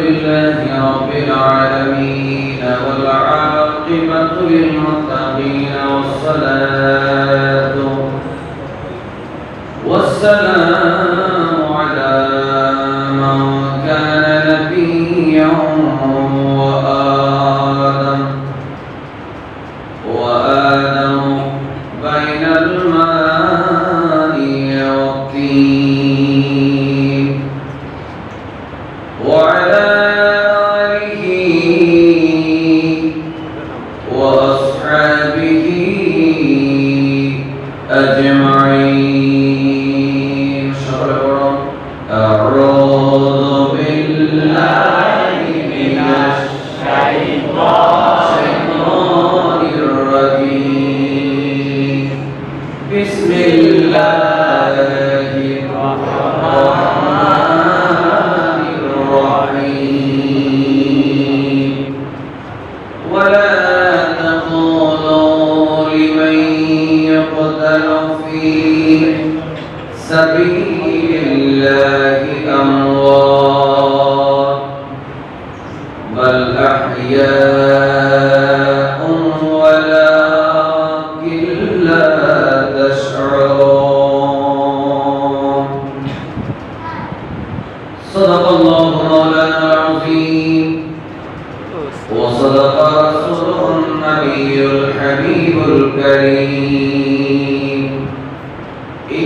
لله رب العالمين والعاقبة للمتقين والصلاة والسلام على من كان نبيا وآدم وآدم بين المال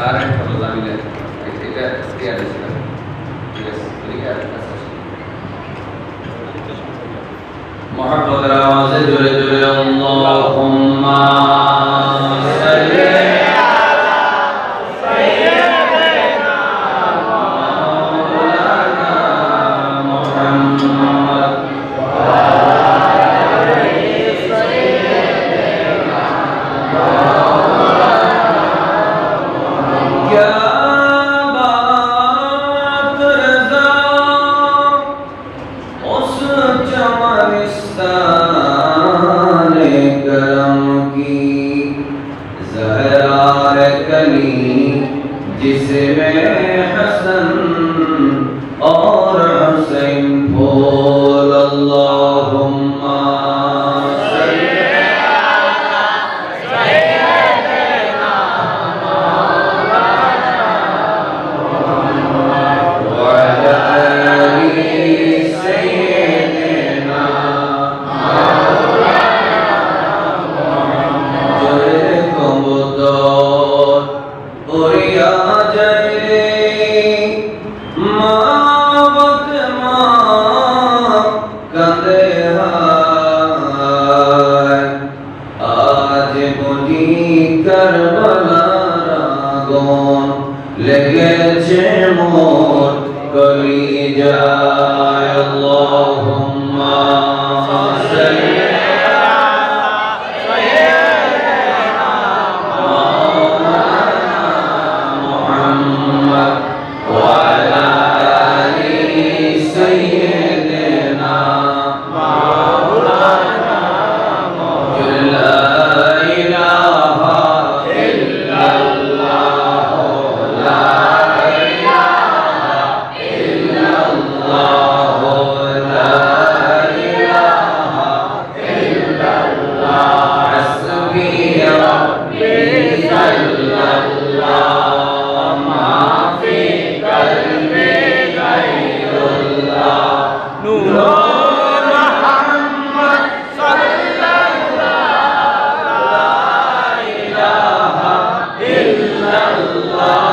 তার এক ভালো দাবি লাগে এটা স্কেয়ার ছিলাম ঠিক আছে জোরে ওরে illallah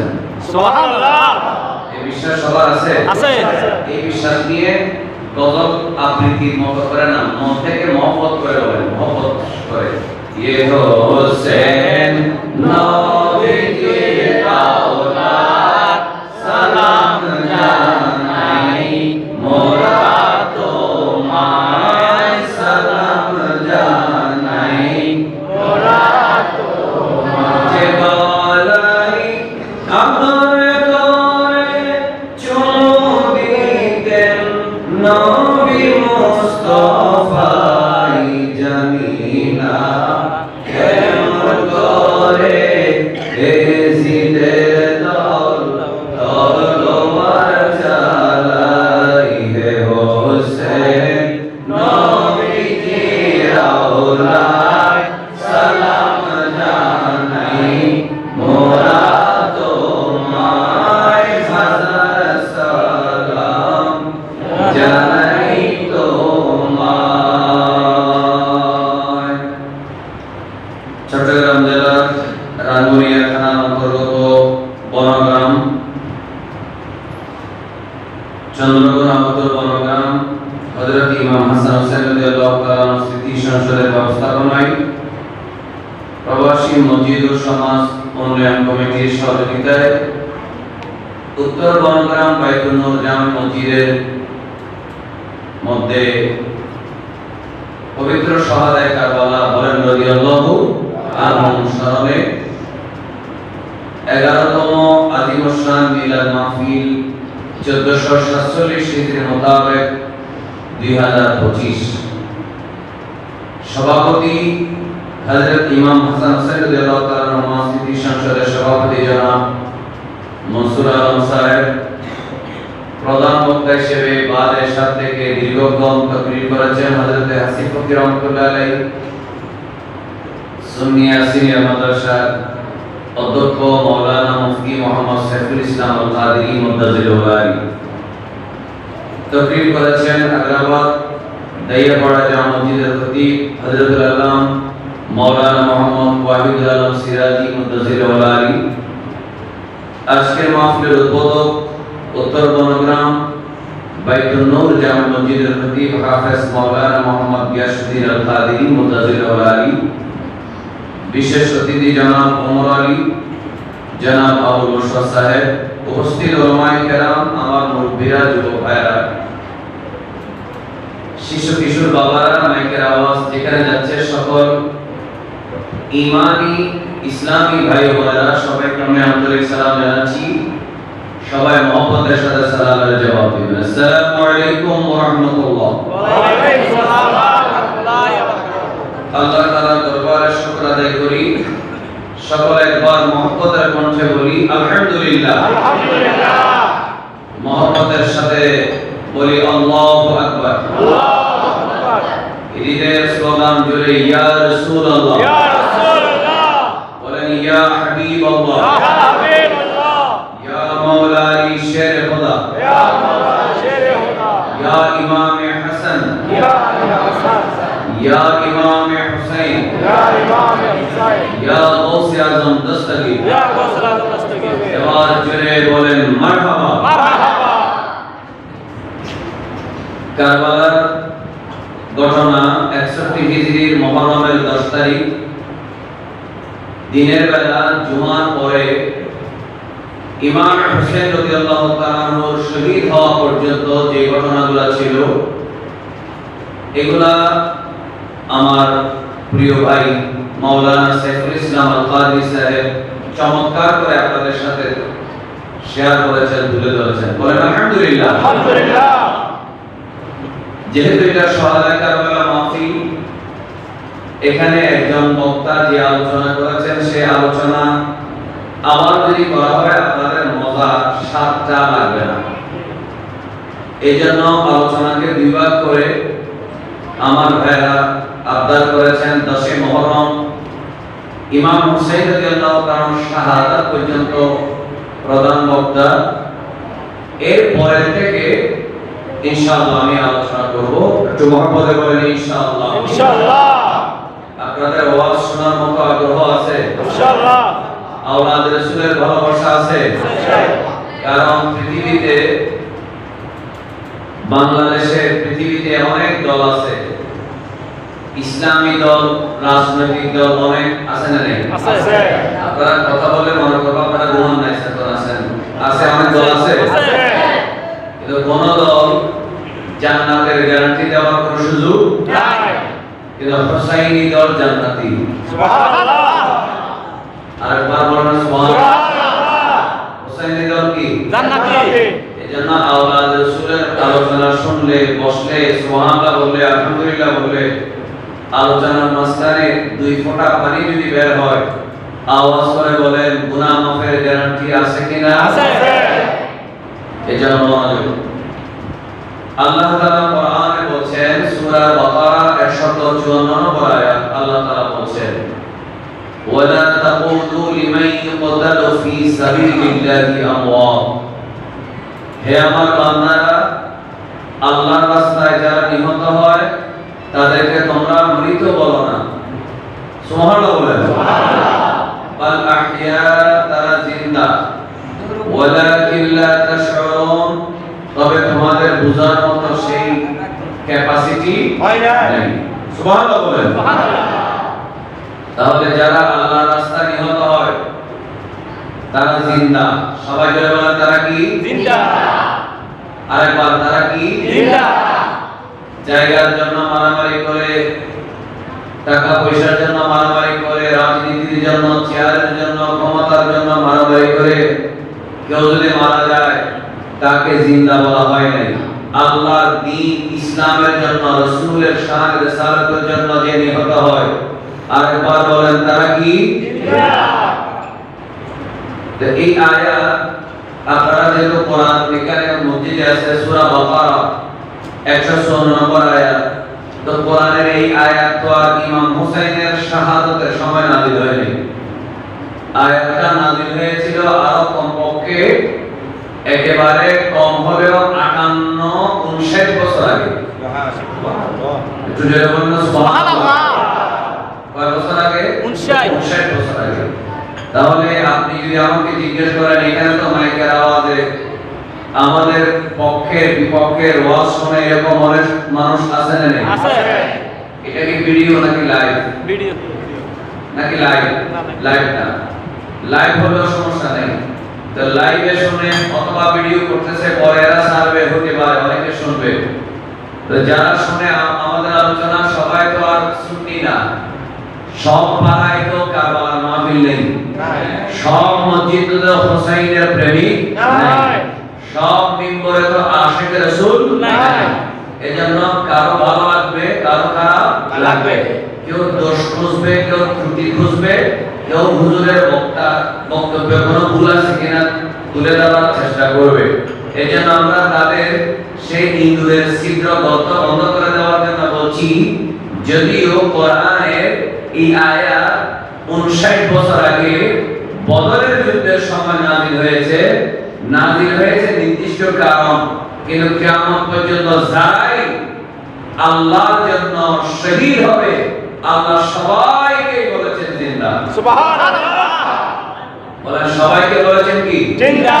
শুনতেছেন সুবহানাল্লাহ। এই বিশ্বাস সবার আছে? আছে। এই বিশ্বাস নিয়ে গজল আবৃত্তির মতো করে না মন থেকে মহব্বত করে বলেন মহব্বত করে। ইয়ে হোসেন নবীজির বনগ্রাম, চন্দ্রকোনা আহত বনগ্রাম হযরত ইমাম হাসান হোসেন স্মৃতি সংসদের ব্যবস্থাপনায় প্রবাসী মসজিদ ও সমাজ উন্নয়ন কমিটির সহযোগিতায় উত্তর বনগ্রাম বাইতুল নূর মসজিদের মধ্যে পবিত্র শাহাদায়ে কারবালা বলেন রাদিয়াল্লাহু আনহু স্মরণে 11তম আদিমসান মিলাদ মাহফিল 1447 হিজরি মোতাবেক 2025 সভাপতি হযরত ইমাম হাসান তাআলা আনহু স্মৃতি সংসদের সভাপতি জনাব মনসুর আলম সাহেব, প্রধান বক্তা হিসেবে বাদ এরশাদ থেকে দীর্ঘক্ষণ তকরির করেছেন হযরত হাসিফ ফকির রহমতুল্লাহ আলাইহি, সুন্নিয়া সিনিয়র মাদ্রাসার অধ্যক্ষ মাওলানা মুফতি মোহাম্মদ সাইফুল ইসলাম আল কাদেরী মুদাজিল ওয়ারি তকরির করেছেন আগ্রাবাদ দাইয়াপাড়া জামা মসজিদের খতিব হযরতুল আল্লাম মাওলানা মোহাম্মদ ওয়াহিদুল আলম সিরাজি মুদাজিল ওয়ারি আজকের মাহফিলের উদ্বোধক উত্তর বনগ্রাম বাইতুল নূর জামা মসজিদের খতিব হাফেজ মাওলানা মোহাম্মদ গিয়াসউদ্দিন আল কাদেরী মুদাজিল ওয়ারি বিশেষ অতিথি জনাব ওমর আলী, জনাব আবুল মোশাররফ সাহেব, উপস্থিত ওলামায়ে কেরাম, আমার মুরব্বীরা, যুবক ভাইরা শিশু কিশোর বাবারা, মাইকের আওয়াজ, যেখানে যাচ্ছে সকল ইমানি ইসলামী ভাই বোনেরা সবাইকে আমি আন্তরিক সালাম জানাচ্ছি। সবাই মহব্বতের সাথে সালামের জবাব দিবেন। আসসালামু আলাইকুম ওয়া রাহমাতুল্লাহ। ওয়ালাইকুম আসসালাম ওয়া রাহমাতুল্লাহি ওয়া বারাকাতুহু আল্লাহ তাআলার দরবারে শুকর আদায় করি সকল একবার মহব্বতের কণ্ঠে বলি আলহামদুলিল্লাহ আলহামদুলিল্লাহ মহব্বতের সাথে বলি আল্লাহু আকবার আল্লাহু আকবার ঈদের স্লোগান জুড়ে ইয়া রাসূলুল্লাহ ইয়া রাসূলুল্লাহ বলেন ইয়া হাবিবাল্লাহ ইয়া হাবিবাল্লাহ ইয়া মাওলাই শের খোদা ইয়া মাওলা শেরে হুদা ইয়া ইমাম হাসান ইয়া হাসান ইয়া ইমাম হুসাইন ইয়া ইমাম হুসাইন ইয়া গৌসে আজম দস্তগীর ইয়া এবার জুড়ে বলেন মারহাবা। মারহাবা। কারবালার ঘটনা একষট্টি হিজরির মহরমের দশ তারিখ। দিনের বেলা জুমার পরে ইমাম হোসেন রাদিয়াল্লাহু তাআলার শহীদ হওয়া পর্যন্ত যে ঘটনাগুলো ছিল এগুলা আমার প্রিয় ভাই মাওলানা সাইফুল ইসলাম আল কাদি সাহেব চমৎকার করে আপনাদের সাথে শেয়ার করেছেন তুলে ধরেছেন। বলেন আলহামদুলিল্লাহ। আলহামদুলিল্লাহ। যেহেতু এটা সহায় কারবালা মাহফিল এখানে একজন বক্তা যে আলোচনা করেছেন সে আলোচনা আবার যদি করা হয় আপনাদের মজা সাতটা লাগবে না। এই জন্য আলোচনাকে বিভাগ করে আমার ভাইরা আবদার করেছেন দশে মহরম। ইমাম হুসাইন রাদিয়াল্লাহু তাআলা শাহাদাত পর্যন্ত প্রধান বক্তা। এর পরে থেকে ইনশাআল্লাহ আমি আলোচনা করব। একটু মহব্বতে বলেন ইনশাআল্লাহ। ইনশাআল্লাহ। আপনাদের ওয়াজ শোনার মতো আগ্রহ আছে? ইনশাআল্লাহ। আওলাদ রাসূলের ভালোবাসা আছে? কারণ পৃথিবীতে বাংলাদেশে পৃথিবীতে অনেক দল আছে। ইসলামী দল রাজনৈতিক দল অনেক আছে না নেই? আছে। আপনারা কথা বলে মনে করব আপনারা গ্রহণ নাই সেতন আছেন আছে অনেক দল আছে। আছে? কিন্তু কোন দল জান্নাতের গ্যারান্টি দেওয়ার কোনো সুযোগ নাই। কিন্তু হোসাইনি দল জান্নাতি। সুবহানাল্লাহ। আরেকবার বলেন সুবহানাল্লাহ। হোসাইনি দল কি? জান্নাতি। এজন্য আওলাদ রাসূলের আলোচনা শুনলে বসলে সুবহানাল্লাহ বললে আলহামদুলিল্লাহ বললে আলোচনার মাঝখানে দুই ফোঁটা পানি যদি বের হয় আওয়াজ করে বলেন গুনাহ মাফের গ্যারান্টি আছে কিনা? আছে। এজন্য মনোযোগ। আল্লাহ তাআলা কোরআনে বলছেন সূরা বাকারা 154 নম্বর আয়াত আল্লাহ তাআলা বলছেন ওয়ালা তাকুলু লিমান ইউকতালু ফি সাবিলিল্লাহি আমওয়াত হে আমার বান্দারা আল্লাহর রাস্তায় যারা নিহত হয় তাদেরকে তোমরা মৃত বলো না। সুবহানাল্লাহ বাল তারা জিন্দা। ওয়ালাকিন লা তাশউরুন। তবে তোমাদের বোঝার মতো সেই ক্যাপাসিটি হয় না সুবহানাল্লাহ বলেন। তাহলে যারা আল্লাহর রাস্তায় নিহত হয় তারা জিন্দা। সবাই বলেন তারা কি? জিন্দা। আরেকবার তারা কি? জিন্দা। জায়গার জন্য মারামারি করে টাকা পয়সার জন্য মারামারি করে, রাজনীতির জন্য, চেয়ারের জন্য, ক্ষমতার জন্য মারামারি করে, কেউ যদি মারা যায়, তাকে জিন্দা বলা হয় নাই। আল্লাহর দ্বীন ইসলামের জন্য, রসুলের শান, রিসালাতের জন্য যে নিহত হয়, আরেকবার বলেন, তারা কি? এই আয়াত আপনারা যেহেতু কোরআন এখানে মসজিদে আছে, সূরা বাকারা 154 নম্বর আয়াত তো কোরআনের এই আয়াত তো আর ইমাম হুসাইনের শাহাদাতের সময় নাযিল হয়নি। আয়াতটা নাযিল হয়েছিল আরও কমপক্ষে একেবারে কম হলেও 58 59 বছর আগে। একটু জোরে বলুন সুবহানাল্লাহ। কয় বছর আগে? 59 59 বছর আগে। তাহলে আপনি যদি আমাকে জিজ্ঞেস করেন এখানে তো মাইকের আওয়াজে আমাদের পক্ষের বিপক্ষের ওয়াজ শুনে এরকম অনেক মানুষ আছে না নেই? এটা কি ভিডিও নাকি লাইভ? ভিডিও। নাকি লাইভ। লাইভ না। লাইভ হলেও সমস্যা নেই। তো লাইভে শুনে অথবা ভিডিও করতেছে পরে এরা সার্ভে হতে পারে অনেকে শুনবে। তো যারা শুনে আমাদের আলোচনা সবাই তো আর শুননি না। সব পাড়ায় তো কারবালার মাহফিল নেই। সব মসজিদে হোসাইনের প্রেমিক নাই। সব মিম্বরে তো আশিক রাসূল নাই। এজন্য কারও ভালো লাগবে কারও খারাপ লাগবে। কেউ দোষ খুঁজবে কেউ ত্রুটি খুঁজবে কেউ হুজুরের বক্তা বক্তব্যে কোনো ভুল আছে কিনা তুলে দেওয়ার চেষ্টা করবে এই জন্য আমরা তাদের সেই ইন্দুরের ছিদ্র গর্ত বন্ধ করে দেওয়ার জন্য বলছি যদিও কোরআনের এই আয়াত 59 বছর আগে বদরের যুদ্ধের সময় নাজিল হয়েছে নাজিল হয়েছে নির্দিষ্ট কারণ কিন্তু কিয়ামত পর্যন্ত যারাই আল্লাহর জন্য শহীদ হবে আল্লাহ সবাইকে বলেছেন জিন্দা। সুবহানাল্লাহ। বলেন সবাইকে বলেছেন কি? জিন্দা।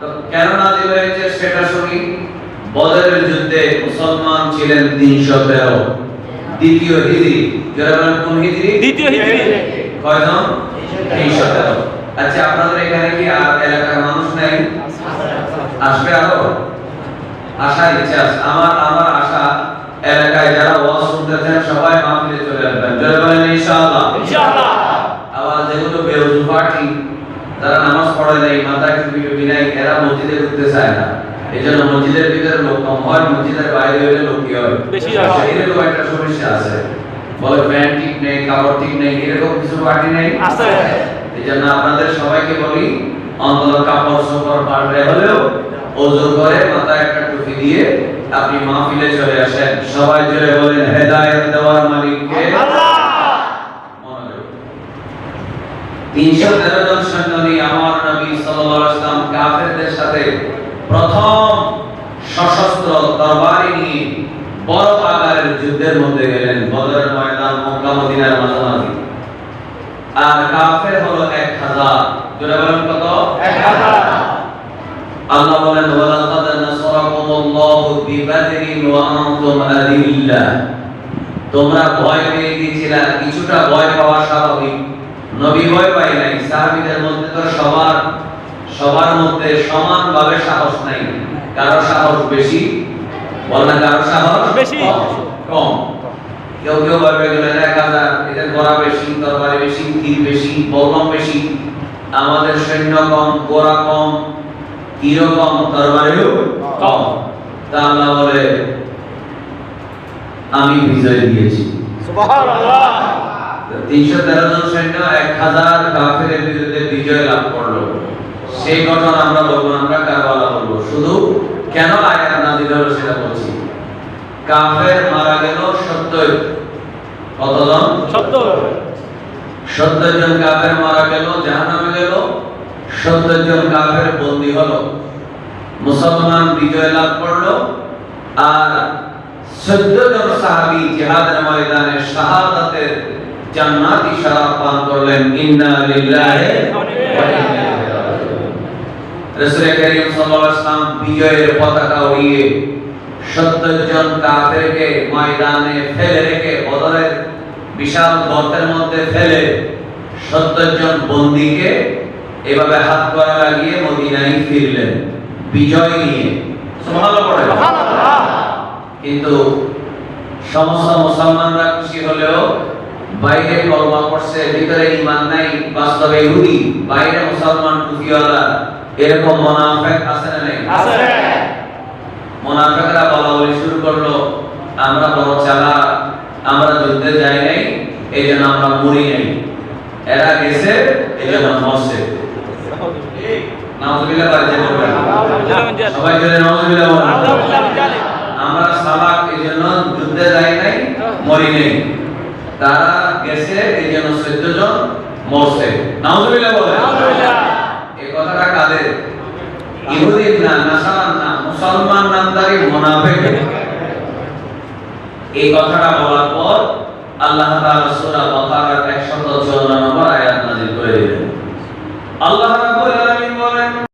তো কেন নাজিল হয়েছে সেটা শুনি। বদরের যুদ্ধে মুসলমান ছিলেন তিনশো তেরো। দ্বিতীয় হিজরি যারা কোন হিজরি? দ্বিতীয় হিজরি। কয়জন? তিনশো তেরো। আচ্ছা আপনাদের এখানে কি আর এলাকার মানুষ নাই? আসবে আরও? আশার ইচ্ছা আমার আমার আশা এলাকায় যারা ওয়াজ শুনতেছেন সবাই মাহফিলে চলে আসবেন। জয় বলেন ইনশাআল্লাহ। ইনশাআল্লাহ। আবার যেগুলো বেউজু পার্টি তারা নামাজ পড়ে নাই মাথায় টুপি টুপি নাই এরা মসজিদে ঢুকতে চায় না। এই জন্য মসজিদের ভিতরে লোক কম হয় মসজিদের বাইরে হলে লোক কি হয়? বেশি হয়। এরকম একটা সমস্যা আছে। বলে প্যান্ট ঠিক নেই কাপড় ঠিক নেই এরকম কিছু পার্টি নেই? আছে। এই জন্য আপনাদের সবাইকে বলি অন্তত কাপড় চোপড় পাল্টে হলেও ওজু করে মাথায় একটা টুপি দিয়ে আপনি মাহফিলে চলে আসেন। সবাই জুড়ে বলেন হেদায়েত দেওয়ার মালিককে তিনশো তেরো জন সৈন্য নিয়ে আমার নবী সাল্লাল্লাহু কাফেরদের সাথে প্রথম সশস্ত্র তরবারি নিয়ে বড় আকারের যুদ্ধের মধ্যে গেলেন। বদরের ময়দান মক্কা মদিনার মাঝামাঝি। আর কাফের হলো এক হাজার। যেটা বলেন কত? এক হাজার। আল্লাহ বলেন ওয়ালাকাদ নাসারাকুমুল্লাহু বিবাদরিন ওয়া আনতুম আদিল্লা। তোমরা ভয় পেয়ে গিয়েছিলা কিছুটা ভয় পাওয়া স্বাভাবিক। নবী ভয় পাই নাই। সাহাবীদের মধ্যে তো সবার সবার মধ্যে সমানভাবে সাহস নাই। কারও সাহস বেশি? বল না কারও সাহস বেশি। কম। কেউ কেউ পেয়ে গেলেন এক হাজার এদের গোড়া বেশি তরবারি বেশি তীর বেশি বলম বেশি। আমাদের সৈন্য কম গোড়া কম তীরও কম তরবারিও কম। তা আল্লাহ বলে আমি বিজয় দিয়েছি। সুবহানাল্লাহ। তিনশো তেরো জন সৈন্য এক হাজার কাফেরের বিরুদ্ধে বিজয় লাভ করল। সেই ঘটনা আমরা বলব আমরা কারবালা বলব। শুধু কেন আয়াত নাজিল হলো সেটা বলছি? কাফের মারা গেল সত্তর। কতজন? সত্তর। জন কাফের মারা গেল জাহান্নামে গেল। সত্তর জন কাফের বন্দী হলো। মুসলমান বিজয় লাভ করল। আর চোদ্দ জন সাহাবী জিহাদের ময়দানে শাহাদাতের জান্নাতি শরাব পান করলেন। ইন্না লিল্লাহি রাসূল করিম সাল্লাল্লাহু আলাইহি ওয়াসাল্লাম বিজয়ের পতাকা উড়িয়ে সত্তর জন কাফেরকে ময়দানে ফেলে রেখে, বদরের বিশাল গর্তের মধ্যে ফেলে সত্তর জন বন্দীকে এভাবে হাত করা লাগিয়ে মদিনায় ফিরলেন। বিজয় নিয়ে। কিন্তু সমস্ত মুসলমানরা খুশি হলেও বাইরে কলমা পড়ছে, ভিতরে ঈমান নাই, বাস্তবে ইহুদি, বাইরে মুসলমান টুপিওয়ালা, এরকম মুনাফিক আছে না নাই? মুনাফিকরা বলা বলি শুরু করল আমরা বড় চালা আমরা যুদ্ধে যাই নাই এই জন্য আমরা মরি নাই। এরা গেছে এই জন্য মরছে। নাউজুবিল্লাহ সবাই নাউজুবিল্লাহ। আমরা সালাক এই জন্য যুদ্ধে যাই নাই মরি নাই। তারা গেছে এই জন্য চোদ্দ জন মরছে। নাউজুবিল্লাহ। এই কথাটা কাদের? না নাসারান না? মুসলমান নামদারি মুনাফিক। এই কথাটা বলার পর আল্লাহ তাআলা সূরা বাকারার 154 নম্বর আয়াত নাযিল করে দিলেন। আল্লাহ